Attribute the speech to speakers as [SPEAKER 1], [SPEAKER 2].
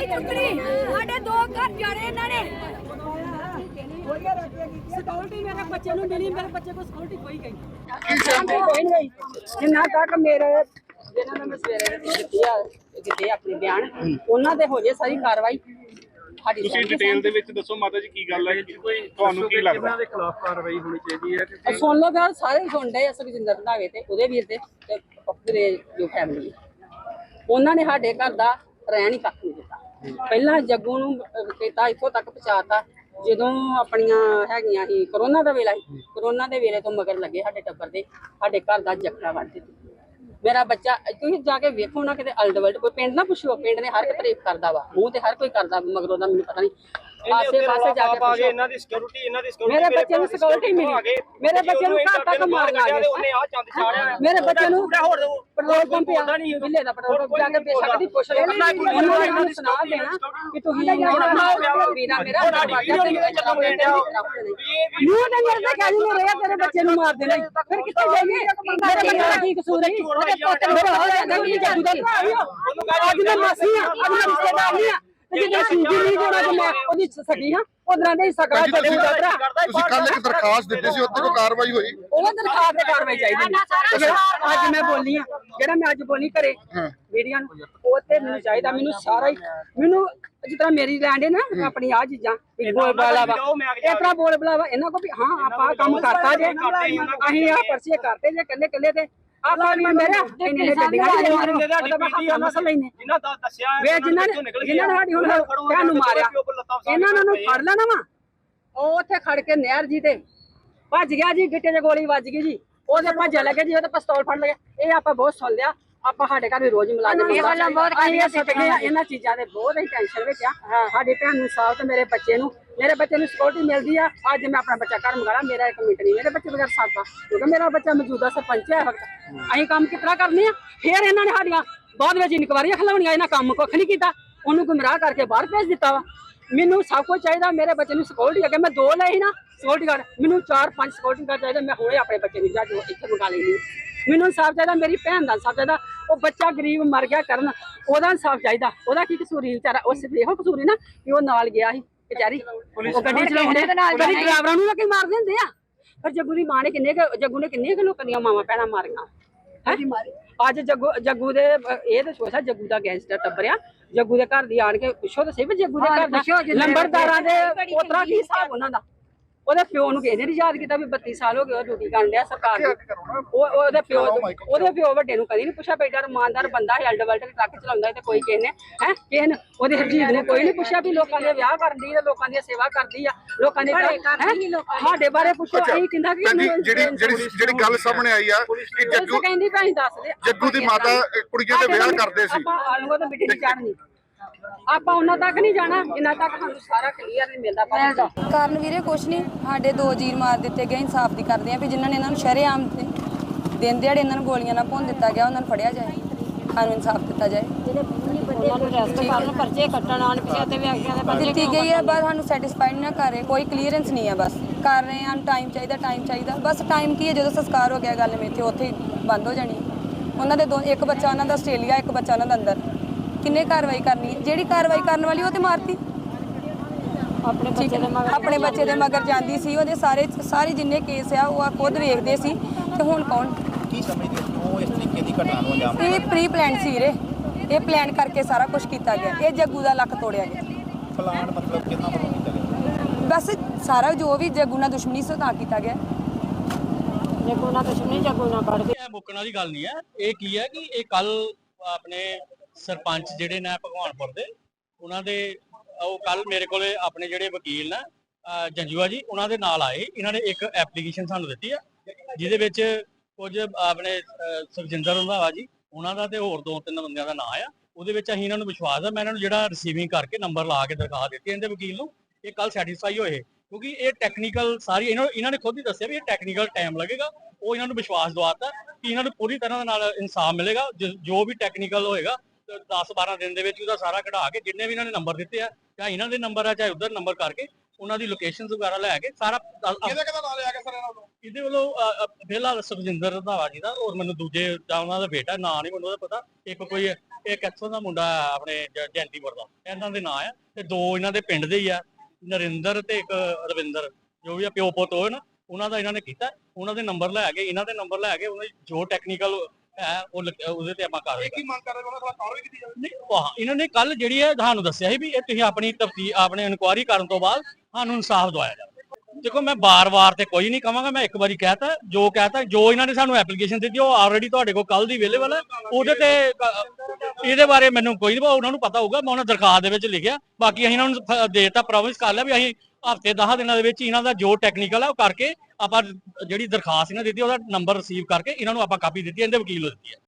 [SPEAKER 1] ਨਹੀਂ ਚੁੱਕਣੀ ਸਾਡੇ ਦੋ ਘਰ ਜਾਣੇ ਇਹਨਾਂ ਨੇ।
[SPEAKER 2] ਸਿਕਿਉਰਿਟੀ ਮੇਰੇ ਬੱਚੇ ਨੂੰ ਮਿਲੀ ਮੇਰੇ ਬੱਚੇ ਕੋਲ ਸਿਕਿਉਰਿਟੀ ਕੋਈ ਗਈ
[SPEAKER 3] ਕੀ
[SPEAKER 2] ਕੋਈ ਨਹੀਂ। ਜਿੰਨਾ ਤੱਕ ਮੇਰੇ ਜਿਹਨਾਂ ਨੂੰ ਮੈਂ ਸਵੇਰੇ ਦਿੱਤੀ ਆ ਦਿੱਤੇ ਆਪਣੇ ਬਿਆਨ ਉਹਨਾਂ ਤੇ ਹੋ ਜੇ ਸਾਰੀ ਕਾਰਵਾਈ ਸਾਡੀ
[SPEAKER 3] ਤੁਸੀਂ ਡਿਟੇਲ ਦੇ ਵਿੱਚ ਦੱਸੋ ਮਾਤਾ ਜੀ ਕੀ ਗੱਲ ਹੈ ਕਿ ਤੁਹਾਨੂੰ ਕੀ ਲੱਗਦਾ?
[SPEAKER 4] ਇਹਨਾਂ ਦੇ ਖਿਲਾਫ ਕਾਰਵਾਈ ਹੋਣੀ ਚਾਹੀਦੀ ਹੈ
[SPEAKER 2] ਸੁਣ ਲਓ ਫਿਰ ਸਾਰੇ ਸੁਣਦੇ ਆ ਸੁਖਜਿੰਦਰ ਰੰਧਾਵੇ ਤੇ ਉਹਦੇ ਵੀਰ ਤੇ ਤੇ ਪੱਪਰੇ ਜੋ ਫੈਮਿਲੀ ਉਹਨਾਂ ਨੇ ਸਾਡੇ ਘਰ ਦਾ ਰਹਿਣ ਹੀ ਕੱਖ ਪਹਿਲਾਂ ਜੱਗੂ ਨੂੰ ਕੀਤਾ, ਇੱਥੋਂ ਤੱਕ ਪਹੁੰਚਾਤਾ, ਜਦੋਂ ਆਪਣੀਆਂ ਹੈਗੀਆਂ ਸੀ, ਕਰੋਨਾ ਦਾ ਵੇਲਾ ਸੀ। ਕਰੋਨਾ ਦੇ ਵੇਲੇ ਤੋਂ ਮਗਰ ਲੱਗੇ ਸਾਡੇ ਟੱਬਰ ਦੇ, ਸਾਡੇ ਘਰ ਦਾ ਜੱਕੜਾ ਵੱਢ ਦਿੱਤੀ। ਮੇਰਾ ਬੱਚਾ ਤੁਸੀਂ ਜਾ ਕੇ ਵੇਖੋ ਨਾ ਕਿਤੇ ਅਲਡਵਲਡ ਕੋਈ ਪਿੰਡ ਨਾ ਪੁੱਛੋ, ਪਿੰਡ ਨੇ ਹਰ ਇੱਕ ਤਾਰੀਫ ਕਰਦਾ ਵਾ, ਮੂੰਹ ਤੇ ਹਰ ਕੋਈ ਕਰਦਾ, ਮਗਰੋਂ ਦਾ ਮੈਨੂੰ ਪਤਾ ਨਹੀਂ। ਆਸੇ ਪਾਸੇ ਜਾ ਕੇ
[SPEAKER 4] ਗਏ
[SPEAKER 2] ਪੁੱਛੋ।
[SPEAKER 4] ਇਹਨਾਂ ਦੀ ਸਿਕਿਉਰਿਟੀ ਇਹਨਾਂ ਦੀ ਸਿਕਿਉਰਿਟੀ
[SPEAKER 2] ਮੇਰੇ ਬੱਚੇ ਨੂੰ ਸਿਕਿਉਰਿਟੀ ਮਿਲੀ। ਮੇਰੇ ਬੱਚੇ ਨੂੰ ਘਰ ਤੱਕ ਮਾਰੀਆਂ ਆ
[SPEAKER 4] ਉਹਨੇ ਆ ਚੰਦ ਚਾੜਿਆ
[SPEAKER 2] ਮੇਰੇ ਬੱਚੇ ਨੂੰ ਪੈਟਰੋਲ ਪੰਪ ਆ। ਜ਼ਿਲ੍ਹੇ ਦਾ ਪੈਟਰੋਲ ਪੰਪ ਜਾ ਕੇ ਬੇਸ਼ੱਕ ਦੀ ਪੁੱਛ ਲੈ। ਉਹਨਾਂ ਨੇ ਸੁਣਾ ਦੇਣਾ ਕਿ ਤੁਸੀਂ ਵੀਰਾ ਮੇਰਾ ਤੇ ਮੇਰੇ ਚੱਲੋ ਮੂੰਹ ਤੇ ਮੇਰੇ ਤੇ ਕਹਿ ਨਹੀਂ ਰਿਹਾ ਤੇਰੇ ਬੱਚੇ ਨੂੰ ਮਾਰ ਦੇਣਾ। ਫਿਰ ਕਿੱਥੇ ਜਾਈਏ? ਮੇਰੇ ਬੱਚੇ ਦਾ ਕੀ ਕਸੂਰ ਹੈ? ਉਹਦੇ ਪੁੱਤ ਨੂੰ ਹੋ ਜਾਂਦਾ ਕਿ ਜੱਦੂ ਦਾ ਅੱਜ ਮੈਂ ਮਾਸੀ ਆ ਅੱਜ ਮੈਂ ਰਿਸ਼ਤੇਦਾਰ ਨਹੀਂ ਆ ਤੇ ਜੇ ਸੂਜੀ ਨਹੀਂ ਦੇਣਾ ਤੇ ਮੈਂ ਉਹਦੀ ਸਕੀ ਹਾਂ। ਉਧਰਾਂ ਦੇ ਸਕਾ ਜੱਦੂ ਦਾ ਭਰਾ।
[SPEAKER 5] ਤੁਸੀਂ ਕੱਲ ਇੱਕ ਦਰਖਾਸਤ ਦਿੱਤੀ ਸੀ ਉੱਤੇ ਕੋਈ ਕਾਰਵਾਈ ਹੋਈ?
[SPEAKER 2] ਉਹ ਦਰਖਾਸਤ ਤੇ ਕਾਰਵਾਈ ਚਾਹੀਦੀ ਹੈ ਜਿਹੜਾ ਅੱਜ ਮੈਂ ਬੋਲੀ ਆ ਜਿਹੜਾ ਮੈਂ ਅੱਜ ਬੋਲੀ ਘਰੇ ਮੀਡੀਆ ਨੂੰ ਉਹ ਤੇ ਮੈਨੂੰ ਚਾਹੀਦਾ ਮੈਨੂੰ ਸਾਰਾ ਹੀ ਮੈਨੂੰ ਜਿਸ ਤਰ੍ਹਾਂ ਮੇਰੀ ਲੈਂਡ ਹੈ ਨਾ ਆਪਣੀ ਆ ਚੀਜ਼ਾਂ ਵੀ ਬੋਲ ਬਲਾ ਵਾ ਇਸ ਤਰ੍ਹਾਂ ਬੋਲ ਬਲਾਵਾ ਇਹਨਾਂ ਕੋ ਵੀ ਹਾਂ ਆਪਾਂ ਕੰਮ ਕਰਤਾ ਜੇ। ਅਸੀਂ ਆ ਪਰਚੇ ਕਰਤੇ ਜੇ ਕੱਲੇ ਕੱਲੇ ਤੇ ਆਪਾਂ ਵੀ ਮੇਰੇ ਇੰਨੇ ਗੱਡੀਆਂ ਦੇ ਮਾਰਨ ਦੇ ਦਾ ਮਸਲਾ ਲੈਨੇ
[SPEAKER 4] ਇਹਨਾਂ ਦਾ ਦੱਸਿਆ
[SPEAKER 2] ਵੇ ਜਿਨ੍ਹਾਂ ਨੇ ਜਿਨ੍ਹਾਂ ਨੇ ਸਾਡੀ ਹੁਣ ਭੈਣ ਨੂੰ ਮਾਰਿਆ। ਇਹਨਾਂ ਨੂੰ ਫੜ ਲੈਣਾ ਵਾ। ਉਹ ਉੱਥੇ ਖੜ ਕੇ ਨਹਿਰ ਜੀ ਤੇ ਭੱਜ ਗਿਆ ਜੀ ਗਿੱਟੇ 'ਚ ਗੋਲੀ ਵੱਜ ਗਈ ਜੀ। ਉਹਦੇ ਭੱਜ ਲੱਗੇ ਜੀ ਉਹਦੇ ਪਿਸਤੌਲ ਫੜ ਲਏ ਇਹ ਆਪਾਂ ਬਹੁਤ ਸੁਣ ਲਿਆ। ਆਪਾਂ ਸਾਡੇ ਘਰ ਵੀ ਰੋਜ਼ ਮੁਲਾਜ਼ਮ
[SPEAKER 1] ਇਹ ਗੱਲਾਂ ਬਹੁਤ
[SPEAKER 2] ਇਹਨਾਂ ਚੀਜ਼ਾਂ ਦੇ ਬਹੁਤ ਹੀ ਟੈਨਸ਼ਨ ਵਿੱਚ ਆ। ਸਾਡੀ ਭੈਣ ਨੂੰ ਸਾਹ ਤੇ ਮੇਰੇ ਬੱਚੇ ਨੂੰ ਮੇਰੇ ਬੱਚੇ ਨੂੰ ਸਿਕਿਉਰਿਟੀ ਮਿਲਦੀ ਆ। ਅੱਜ ਮੈਂ ਆਪਣਾ ਬੱਚਾ ਘਰ ਮੰਗਾਲਾ ਮੇਰਾ ਇੱਕ ਮਿੰਟ ਨਹੀਂ, ਮੇਰੇ ਬੱਚੇ ਬਗੈਰ ਸਾਥਾ ਕਿਉਂਕਿ ਮੇਰਾ ਬੱਚਾ ਮੌਜੂਦਾ ਸਰਪੰਚ ਹੈ ਵਕਤ। ਅਸੀਂ ਕੰਮ ਕਿਤਨਾ ਕਰਨੇ ਆ? ਫੇਰ ਇਹਨਾਂ ਨੇ ਸਾਡੀਆਂ ਬਾਅਦ ਵਿੱਚ ਇਨਕੁਆਰੀਆਂ ਖਲਾਉਣੀਆਂ, ਇਹਨਾਂ ਕੰਮ ਕੁੱਖ ਨਹੀਂ ਕੀਤਾ। ਉਹਨੂੰ ਗੁੰਮਰਾਹ ਕਰਕੇ ਬਾਹਰ ਭੇਜ ਦਿੱਤਾ ਵਾ। ਮੈਨੂੰ ਸਭ ਕੁਝ ਚਾਹੀਦਾ, ਮੇਰੇ ਬੱਚੇ ਨੂੰ ਸਿਕਿਉਰਿਟੀ ਅੱਗੇ ਮੈਂ ਦੋ ਲਏ ਸੀ ਨਾ ਸਿਕਿਉਰਿਟੀ ਗਾਰਡ ਮੈਨੂੰ ਚਾਰ ਪੰਜ ਸਿਕਿਉਰਿਟੀ ਗਾਰਡ ਚਾਹੀਦਾ, ਮੈਂ ਹੋਏ ਆਪਣੇ ਬੱਚੇ ਨੂੰ ਜਾ ਕੇ ਇੱਥੇ ਮੰਗਾ ਲੈਣੀ ਮੈਨੂੰ ਇਨਸਾਫ ਚਾਹੀਦਾ, ਮੇਰੀ ਭੈਣ ਦਾ ਇਨਸਾਫ ਚਾਹੀਦਾ। ਉਹ ਬੱਚਾ ਗਰੀਬ ਮਰ ਗਿਆ ਕਰਨ, ਉਹਦਾ ਇਨਸਾਫ ਚਾਹੀਦਾ। ਉਹਦਾ ਕੀ ਕਸੂਰੀ ਸੀ ਵਿਚਾਰਾ? ਉਸ ਇਹੋ ਕਸੂਰੀ ਨਾ ਕਿ ਉਹ ਨਾਲ ਗਿਆ ਸੀ। ਵਿਚਾਰੀ। ਉਹ ਗੱਡੀ ਚਲਾਉਂਦੇ? ਕਦੀ ਡਰਾਈਵਰਾਂ ਨੂੰ ਲੱਗੇ ਮਾਰ ਦਿੰਦੇ ਆ? ਪਰ ਜੱਗੂ ਦੀ ਮਾਂ ਨੇ ਕਿੰਨੇ ਕੁ- ਜੱਗੂ ਨੇ ਕਿੰਨੇ ਕੁ ਲੋਕਾਂ ਦੀਆਂ ਮਾਵਾਂ ਭੈਣਾਂ ਮਾਰੀਆਂ? ਅੱਜ ਜੱਗੂ ਜੱਗੂ ਦੇ ਇਹ ਤਾਂ ਸੋਚਾ ਜੱਗੂ ਦਾ ਗੈਂਗਸਟਰ ਟੱਬਰਿਆ। ਜੱਗੂ ਦੇ ਘਰ ਦੀ ਆਣ ਕੇ ਪੁੱਛੋ ਤਾਂ ਸਹੀ ਵੀ ਜੱਗੂ ਦੇ ਘਰ ਦਾ ਲੰਬਰਦਾਰਾਂ ਦੇ ਪੋਤਰਾ ਕੀ ਹਿਸਾਬ ਉਹਨਾਂ ਦਾ? ਉਹਦੇ ਪਿਓ ਨੂੰ ਕਿਸੇ ਨੇ ਨੀ ਯਾਦ ਕੀਤਾ ਵੀ 32 ਸਾਲ ਹੋ ਗਏ ਉਹ ਡਿਊਟੀ ਕਰਨ ਡਿਆ ਸਰਕਾਰ ਦੀ। ਉਹ ਉਹਦੇ ਪਿਓ ਉਹਦੇ ਪਿਓ ਵੱਡੇ ਨੂੰ ਕਦੀ ਨਹੀਂ ਪੁੱਛਿਆ ਬੇਟਾ ਇਮਾਨਦਾਰ ਬੰਦਾ ਹੈ ਅਲਡਵਲਟ ਟਰੱਕ ਚਲਾਉਂਦਾ ਤੇ ਕੋਈ ਕਿਸੇ ਨੇ ਹੈ? ਕਿਸੇ ਨੇ ਉਹਦੇ ਹਰਜੀਤ ਨੂੰ ਕੋਈ ਨਹੀਂ ਪੁੱਛਿਆ ਵੀ ਲੋਕਾਂ ਦੇ ਵਿਆਹ ਕਰਦੀ ਹੈ ਲੋਕਾਂ ਦੀ ਸੇਵਾ ਕਰਦੀ ਆ ਲੋਕਾਂ ਦੇ? ਸਾਡੇ ਬਾਰੇ ਪੁੱਛੋ ਅਸੀਂ ਕਿੰਨਾ ਕਿ
[SPEAKER 5] ਜਿਹੜੀ ਜਿਹੜੀ ਜਿਹੜੀ ਗੱਲ ਸਾਹਮਣੇ ਆਈ ਆ ਕਿ
[SPEAKER 2] ਜੱਗੂ ਕਹਿੰਦੀ ਭੈਣ ਦੱਸ ਦੇ
[SPEAKER 5] ਜੱਗੂ ਦੀ ਮਾਤਾ ਕੁੜੀਆਂ ਦੇ ਵਿਆਹ ਕਰਦੇ ਸੀ।
[SPEAKER 2] ਆਪਾਂ ਆਲੂਆਂ ਤੋਂ ਮਿੱਟੀ ਨਹੀਂ ਚਾੜਨੀ ਆਪਾਂ ਉਹਨਾਂ ਤੱਕ ਨਹੀਂ ਜਾਣਾ ਜਿੰਨਾ ਤੱਕ ਸਾਨੂੰ ਸਾਰਾ ਕਲੀਅਰ ਨਹੀਂ ਮਿਲਦਾ ਪਰ
[SPEAKER 6] ਕਾਰਨ ਵੀਰੇ ਕੁਛ ਨਹੀਂ। ਸਾਡੇ ਦੋ ਜੀਰ ਮਾਰ ਦਿੱਤੇ ਗਏ ਇਨਸਾਫ ਦੀ ਕਰਦੇ ਆ ਵੀ ਜਿਨ੍ਹਾਂ ਨੇ ਇਹਨਾਂ ਨੂੰ ਸ਼ਰੇਆਮ ਤੇ ਦਿਨ ਦਿਹਾੜੇ ਇਹਨਾਂ ਨੂੰ ਗੋਲੀਆਂ ਨਾਲ ਭੁੰਨ ਦਿੱਤਾ ਗਿਆ ਉਹਨਾਂ ਨੂੰ ਫੜਿਆ ਜਾਏ। ਸਾਨੂੰ ਇਨਸਾਫ ਦਿੱਤਾ ਜਾਏ।
[SPEAKER 2] ਪਰਚੇ ਕੱਟਣ ਆਣ ਪਿਛੇ ਤੇ ਵਿਅਕਤੀਆਂ ਦੇ
[SPEAKER 6] ਦਿੱਤੀ ਗਈ ਹੈ ਬਸ ਸਾਨੂੰ ਸੈਟੀਸਫਾਈਡ ਨਾ ਕਰ ਰਹੇ ਕੋਈ ਕਲੀਅਰੈਂਸ ਨਹੀਂ ਹੈ ਬਸ। ਕਰ ਰਹੇ ਹਾਂ ਟਾਈਮ ਚਾਹੀਦਾ ਟਾਈਮ ਚਾਹੀਦਾ। ਬਸ ਟਾਈਮ ਕੀ ਹੈ ਜਦੋਂ ਸੰਸਕਾਰ ਹੋ ਗਿਆ ਗੱਲ ਮੇਥੇ ਉੱਥੇ ਹੀ ਬੰਦ ਹੋ ਜਾਣੀ। ਉਹਨਾਂ ਦੇ ਦੋ ਇੱਕ ਬੱਚਾ ਉਹਨਾਂ ਦਾ ਆਸਟ੍ਰੇਲੀਆ ਇੱਕ ਬੱਚਾ ਉਹਨਾਂ ਦਾ ਅੰਦਰ। ਕਿੰਨੇ ਕਾਰਵਾਈ ਕਰਨੀ ਹੈ? ਜਿਹੜੀ ਕਾਰਵਾਈ ਕਰਨ ਵਾਲੀ ਉਹ ਤੇ ਮਾਰਤੀ। ਆਪਣੇ ਬੱਚੇ ਦੇ ਮਗਰ ਆਪਣੇ ਬੱਚੇ ਦੇ ਮਗਰ ਜਾਂਦੀ ਸੀ। ਉਹਦੇ ਸਾਰੇ ਸਾਰੇ ਜਿੰਨੇ ਕੇਸ ਆ ਉਹ ਆ ਖੁਦ ਵੇਖਦੇ ਸੀ। ਤੇ ਹੁਣ ਕੌਣ?
[SPEAKER 7] ਕੀ ਸਮਝਦੇ ਹੋ? ਕਿਉਂ ਇਸ ਤਰੀਕੇ ਦੀ ਘਟਨਾ ਨੂੰ ਅੰਜਾਮ
[SPEAKER 6] ਇਹ ਪ੍ਰੀ ਪਲਾਨ ਸੀ ਰੇ ਇਹ ਪਲਾਨ ਕਰਕੇ ਸਾਰਾ ਕੁਝ ਕੀਤਾ ਗਿਆ। ਇਹ ਜੱਗੂ ਦਾ ਲੱਕ ਤੋੜਿਆ ਗਿਆ।
[SPEAKER 7] ਪਲਾਨ ਮਤਲਬ ਕਿੰਨਾ ਵੱਲੋਂ ਕੀਤਾ ਗਿਆ?
[SPEAKER 6] ਬਸ ਸਾਰਾ ਜੋ ਵੀ ਜੱਗੂ ਨਾਲ ਦੁਸ਼ਮਣੀ ਸੀ ਉਹ ਤਾਂ ਕੀਤਾ ਗਿਆ।
[SPEAKER 8] ਇਹ ਮੁੱਕਣ ਵਾਲੀ ਗੱਲ ਨਹੀਂ ਹੈ। ਇਹ ਕੀ ਹੈ ਕਿ ਇਹ ਕੱਲ ਆਪਣੇ ਸਰਪੰਚ ਜਿਹੜੇ ਨੇ ਭਗਵਾਨਪੁਰ ਦੇ, ਉਹਨਾਂ ਦੇ, ਉਹ ਕੱਲ ਮੇਰੇ ਕੋਲੇ ਆਪਣੇ ਜਿਹੜੇ ਵਕੀਲ ਨੇ, ਅਹ ਜੰਜੂਆ ਜੀ, ਉਹਨਾਂ ਦੇ ਨਾਲ ਆਏ। ਇਹਨਾਂ ਨੇ ਇੱਕ ਐਪਲੀਕੇਸ਼ਨ ਸਾਨੂੰ ਦਿੱਤੀ ਆ, ਜਿਹਦੇ ਵਿੱਚ ਕੁਝ ਆਪਣੇ ਸੁਖਜਿੰਦਰ ਰੰਧਾਵਾ ਜੀ, ਉਹਨਾਂ ਦਾ ਤੇ ਹੋਰ ਦੋ ਤਿੰਨ ਬੰਦਿਆਂ ਦਾ ਨਾਂ ਆ। ਉਹਦੇ ਵਿੱਚ ਅਸੀਂ ਇਹਨਾਂ ਨੂੰ ਵਿਸ਼ਵਾਸ ਆ, ਮੈਂ ਇਹਨਾਂ ਨੂੰ ਜਿਹੜਾ ਰਿਸੀਵਿੰਗ ਕਰਕੇ ਨੰਬਰ ਲਾ ਕੇ ਦਿਖਾ ਦਿੱਤੀ ਇਹਦੇ ਵਕੀਲ ਨੂੰ, ਇਹ ਕੱਲ ਸੈਟੀਸਫਾਈ ਹੋਏ। ਕਿਉਂਕਿ ਇਹ ਟੈਕਨੀਕਲ ਸਾਰੀ ਇਹਨਾਂ ਇਹਨਾਂ ਨੇ ਖੁਦ ਹੀ ਦੱਸਿਆ ਵੀ ਇਹ ਟੈਕਨੀਕਲ ਟਾਈਮ ਲੱਗੇਗਾ। ਉਹ ਇਹਨਾਂ ਨੂੰ ਵਿਸ਼ਵਾਸ ਦਵਾਤਾ ਕਿ ਇਹਨਾਂ ਨੂੰ ਪੂਰੀ ਤਰ੍ਹਾਂ ਦੇ ਨਾਲ ਇਨਸਾਫ ਮਿਲੇਗਾ, ਜੋ ਵੀ ਟੈਕਨੀਕਲ ਹੋਏਗਾ 10 12 ਦਿਨ ਦੇ ਵਿੱਚ ਉਹਦਾ ਸਾਰਾ ਕਢਾ ਕੇ ਜਿੰਨੇ ਵੀ ਇਹਨਾਂ ਨੇ ਨੰਬਰ ਦਿੱਤੇ ਆ ਚਾਹੇ ਇਹਨਾਂ ਦੇ ਨੰਬਰ ਆ ਚਾਹੇ ਉਧਰ ਨੰਬਰ ਕਰਕੇ ਉਹਨਾਂ ਦੀ ਲੋਕੇਸ਼ਨਸ ਵਗੈਰਾ ਲੈ ਕੇ ਸਾਰਾ
[SPEAKER 5] ਕਿਹਦਾ ਕਿਹਦਾ ਨਾਂ ਲਿਆ ਕੇ ਸਰ ਇਹਨਾਂ ਨੂੰ?
[SPEAKER 8] ਇਹਦੇ ਵੱਲੋਂ ਫਿਲਹਾਲ ਸੁਖਜਿੰਦਰ ਰੰਧਾਵਾ ਜੀ ਦਾ ਔਰ ਮੈਨੂੰ ਦੂਜੇ ਜਾਂ ਉਹਨਾਂ ਦਾ ਬੇਟਾ ਨਾਂ ਨਹੀਂ ਮੈਨੂੰ ਉਹਦਾ ਪਤਾ। ਇੱਕ ਕੋਈ ਇੱਕ ਇੱਥੋਂ ਦਾ ਮੁੰਡਾ ਆਪਣੇ ਜੈਂਤੀਪੁਰ ਦਾ। ਇਹਨਾਂ ਦੇ ਨਾਂ ਆ ਤੇ ਦੋ ਇਹਨਾਂ ਦੇ ਪਿੰਡ ਦੇ ਹੀ ਆ ਨਰਿੰਦਰ ਤੇ ਇੱਕ ਰਵਿੰਦਰ ਜੋ ਵੀ ਆ ਪਿਓ ਪੁੱਤ ਹੋਏ ਨਾ ਉਹਨਾਂ ਦਾ ਇਹਨਾਂ ਨੇ ਕੀਤਾ। ਉਹਨਾਂ ਦੇ ਨੰਬਰ ਲੈ ਕੇ ਇਹਨਾਂ ਦੇ ਨੰਬਰ ਲੈ ਕੇ ਉਹਨਾਂ ਦੀ ਜੋ ਟੈਕਨੀਕਲ ਹੈ ਉਹ ਉਹਦੇ ਤੇ ਆਪਾਂ ਕਾਰਵਾਈ
[SPEAKER 5] ਕੀ ਮੰਗ ਕਰ ਰਹੇ ਉਹਨਾਂ ਕੋਲ ਕਾਰਵਾਈ ਕੀਤੀ ਜਾਵੇ?
[SPEAKER 8] ਨਹੀਂ ਉਹ ਇਹਨਾਂ ਨੇ ਕੱਲ ਜਿਹੜੀ ਹੈ ਤੁਹਾਨੂੰ ਦੱਸਿਆ ਸੀ ਵੀ ਇਹ ਤੁਸੀਂ ਆਪਣੀ ਤਫਤੀ ਆਪਣੇ ਇਨਕੁਆਇਰੀ ਕਰਨ ਤੋਂ ਬਾਅਦ ਸਾਨੂੰ ਇਨਸਾਫ ਦਵਾਇਆ ਜਾਵੇ। ਦੇਖੋ ਮੈਂ ਬਾਰ-ਬਾਰ ਤੇ ਕੋਈ ਨਹੀਂ ਕਵਾਂਗਾ ਮੈਂ ਇੱਕ ਵਾਰੀ ਕਹਿਤਾ ਜੋ ਕਹਿਤਾ ਜੋ ਇਹਨਾਂ ਨੇ ਸਾਨੂੰ ਐਪਲੀਕੇਸ਼ਨ ਦਿੱਤੀ ਉਹ ਆਲਰੇਡੀ ਤੁਹਾਡੇ ਕੋਲ ਕੱਲ ਦੀ ਅਵੇਲੇਬਲ ਹੈ। ਉਹਦੇ ਤੇ ਕ- ਇਹਦੇ ਬਾਰੇ ਮੈਨੂੰ ਕੋਈ ਨਹੀਂ ਉਹਨਾਂ ਨੂੰ ਪਤਾ ਹੋਊਗਾ ਮੈਂ ਉਹਨਾਂ ਦਰਖਾਸਤ ਦੇ ਵਿੱਚ ਲਿਖਿਆ। ਬਾਕੀ ਅਸੀਂ ਇਹਨਾਂ ਨੂੰ ਦੇਤਾ ਪ੍ਰੋਮਿਸ ਕਰ ਲਿਆ ਵੀ ਅਸੀਂ ਹਫ਼ਤੇ 10 ਦਿਨਾਂ ਦੇ ਵਿੱਚ ਇਹਨਾਂ ਦਾ ਜੋ ਟੈਕਨੀਕਲ ਹੈ ਉਹ ਕਰਕੇ ਆਪਾਂ ਜਿਹੜੀ ਦਰਖਾਸਤ ਇਹਨਾਂ ਦਿੱਤੀ ਉਹਦਾ ਨੰਬਰ ਰਿਸੀਵ ਕਰਕੇ ਇਹਨਾਂ ਨੂੰ ਆਪਾਂ ਕਾਪੀ ਦਿੱਤੀ ਹੈ, ਇਹਦੇ ਵਕੀਲ ਨੂੰ ਦਿੱਤੀ ਹੈ।